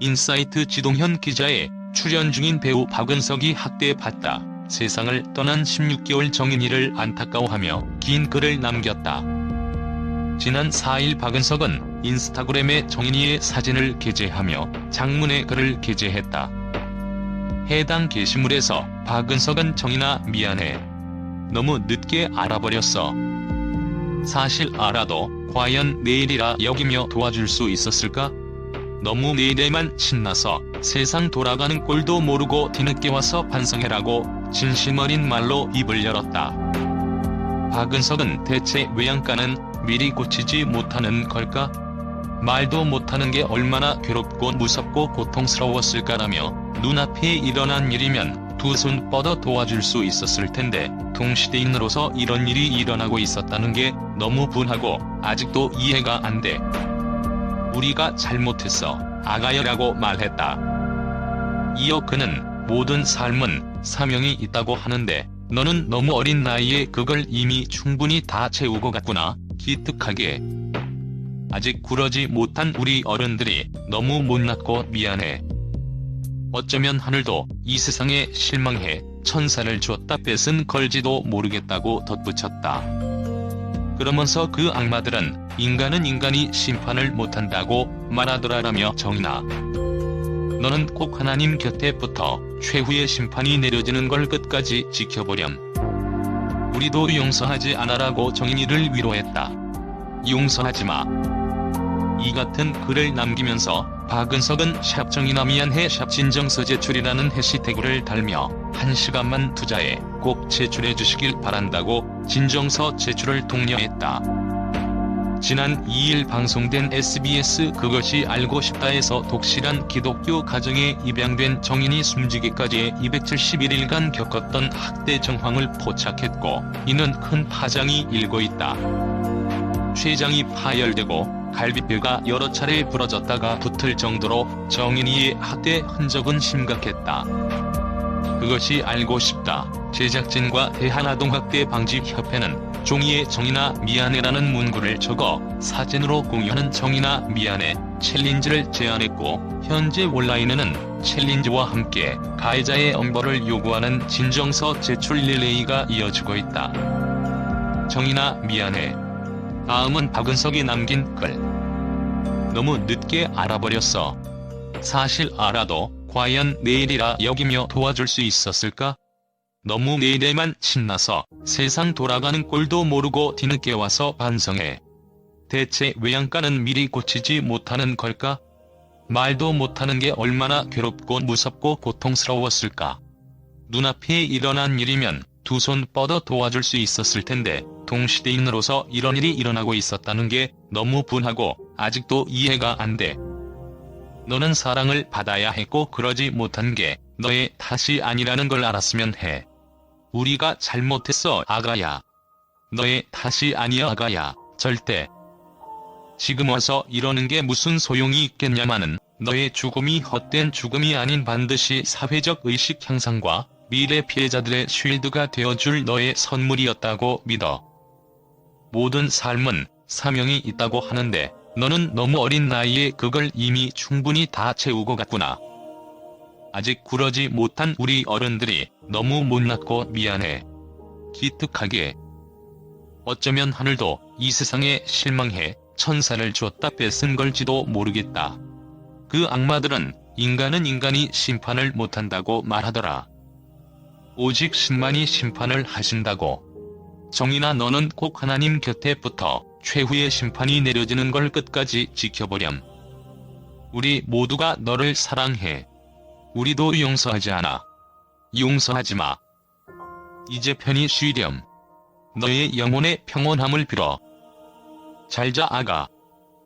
인사이트 지동현 기자의 출연 중인 배우 박은석이 학대받다 세상을 떠난 16개월 정인이를 안타까워하며 긴 글을 남겼다. 지난 4일 박은석은 인스타그램에 정인이의 사진을 게재하며 장문의 글을 게재했다. 해당 게시물에서 박은석은 정인아 미안해. 너무 늦게 알아버렸어. 사실 알아도 과연 내일이라 여기며 도와줄 수 있었을까? 너무 내 일에만 신나서 세상 돌아가는 꼴도 모르고 뒤늦게 와서 반성해라고 진심 어린 말로 입을 열었다. 박은석은 대체 외양간은 미리 고치지 못하는 걸까? 말도 못하는 게 얼마나 괴롭고 무섭고 고통스러웠을까라며 눈앞에 일어난 일이면 두 손 뻗어 도와줄 수 있었을 텐데 동시대인으로서 이런 일이 일어나고 있었다는 게 너무 분하고 아직도 이해가 안 돼. 우리가 잘못했어. 아가야라고 말했다. 이어 그는 모든 삶은 사명이 있다고 하는데 너는 너무 어린 나이에 그걸 이미 충분히 다 채우고 갔구나. 기특하게. 아직 구러지 못한 우리 어른들이 너무 못났고 미안해. 어쩌면 하늘도 이 세상에 실망해 천사를 줬다 뺏은 걸지도 모르겠다고 덧붙였다. 그러면서 그 악마들은 인간은 인간이 심판을 못한다고 말하더라라며 정인아. 너는 꼭 하나님 곁에 붙어 최후의 심판이 내려지는 걸 끝까지 지켜보렴. 우리도 용서하지 않아라고 정인이를 위로했다. 용서하지 마. 이 같은 글을 남기면서 박은석은 샵 정인아 미안해 샵 진정서 제출이라는 해시태그를 달며 한 시간만 투자해 꼭 제출해 주시길 바란다고 진정서 제출을 독려했다. 지난 2일 방송된 SBS 그것이 알고 싶다에서 독실한 기독교 가정에 입양된 정인이 숨지기까지의 271일간 겪었던 학대 정황을 포착했고 이는 큰 파장이 일고 있다. 췌장이 파열되고 갈비뼈가 여러 차례 부러졌다가 붙을 정도로 정인이의 학대 흔적은 심각했다. 그것이 알고 싶다. 제작진과 대한아동학대 방지협회는 종이에 정인아 미안해라는 문구를 적어 사진으로 공유하는 정인아 미안해 챌린지를 제안했고 현재 온라인에는 챌린지와 함께 가해자의 엄벌을 요구하는 진정서 제출 릴레이가 이어지고 있다. 정인아 미안해. 다음은 박은석이 남긴 글. 너무 늦게 알아버렸어. 사실 알아도 과연 내일이라 여기며 도와줄 수 있었을까? 너무 내 일에만 신나서 세상 돌아가는 꼴도 모르고 뒤늦게 와서 반성해. 대체 외양간은 미리 고치지 못하는 걸까? 말도 못하는 게 얼마나 괴롭고 무섭고 고통스러웠을까? 눈앞에 일어난 일이면 두 손 뻗어 도와줄 수 있었을 텐데 동시대인으로서 이런 일이 일어나고 있었다는 게 너무 분하고 아직도 이해가 안 돼. 너는 사랑을 받아야 했고 그러지 못한 게 너의 탓이 아니라는 걸 알았으면 해. 우리가 잘못했어 아가야. 너의 탓이 아니야 아가야. 절대. 지금 와서 이러는 게 무슨 소용이 있겠냐마는 너의 죽음이 헛된 죽음이 아닌 반드시 사회적 의식 향상과 미래 피해자들의 쉴드가 되어줄 너의 선물이었다고 믿어. 모든 삶은 사명이 있다고 하는데 너는 너무 어린 나이에 그걸 이미 충분히 다 채우고 갔구나. 아직 구러지 못한 우리 어른들이 너무 못났고 미안해. 기특하게. 어쩌면 하늘도 이 세상에 실망해 천사를 줬다 뺏은 걸지도 모르겠다. 그 악마들은 인간은 인간이 심판을 못한다고 말하더라. 오직 신만이 심판을 하신다고. 정이나 너는 꼭 하나님 곁에 붙어 최후의 심판이 내려지는 걸 끝까지 지켜보렴. 우리 모두가 너를 사랑해. 우리도 용서하지 않아. 용서하지 마. 이제 편히 쉬렴. 너의 영혼의 평온함을 빌어. 잘자 아가.